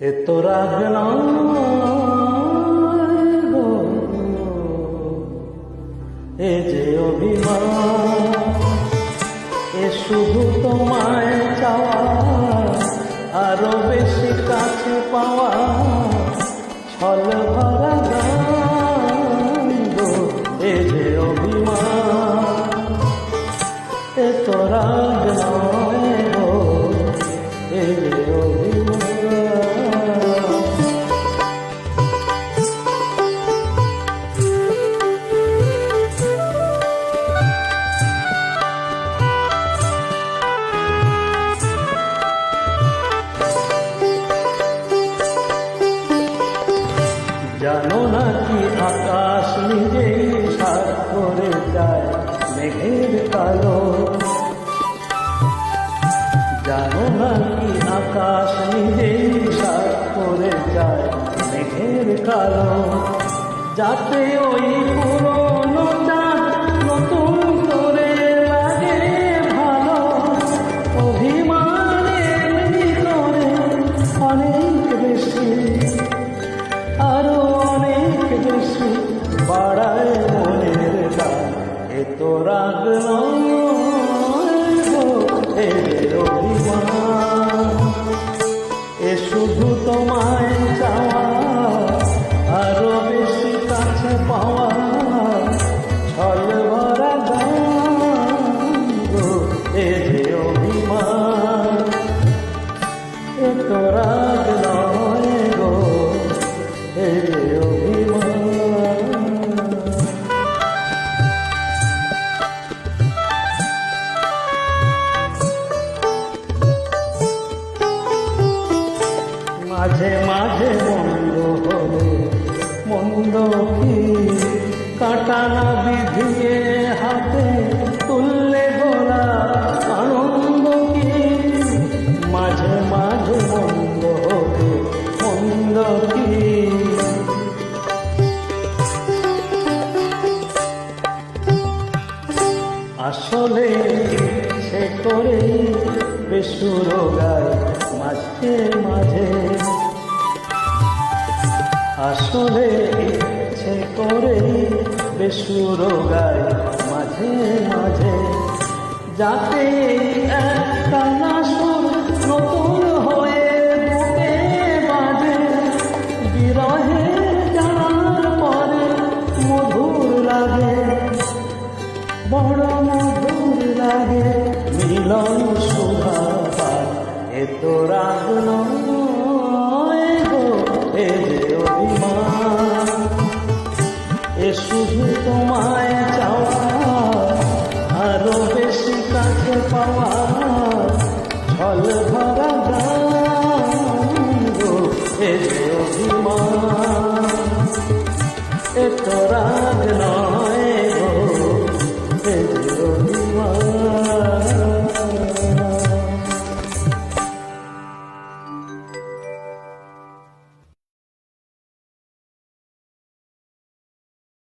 এত রাগ এ যে অভিমান, এ শুধু তোমায় চাওয়া, আরও বেশি কাছে পাওয়া, ছল ভরা গান এ যে অভিমান, এ তো জানো না কি আকাশ নিজেই সার করে যায়, মেঘের কালো জানো না কি আকাশ নিজেই সার করে যায়, মেঘের কালো যাতে ওই পুরনো নতুন করে লাগে ভালো। অভিমানের অনেক বেশি আরও বেশি বাড়ায় মনের এত রাগ নয় মাঝে মাঝে মন্দ হলে, মন্দ কি? কাটানা বিধিয়ে হাতে তুললে গোলা আনন্দ কি? মাঝে মাঝে মন্দ হলে মন্দ কি? আসলে সে করে বেসুর গায়, মাঝে মাঝে আসলে সে করে বেসুর গায় মাঝে মাঝে। যাতে একটা না সুর নতুন হয়ে বুকে বাজে বিরহে জানার পরে মধুর লাগে, বড় মধুর লাগে। মিলন শোভা এত রাগ নয়। তোরা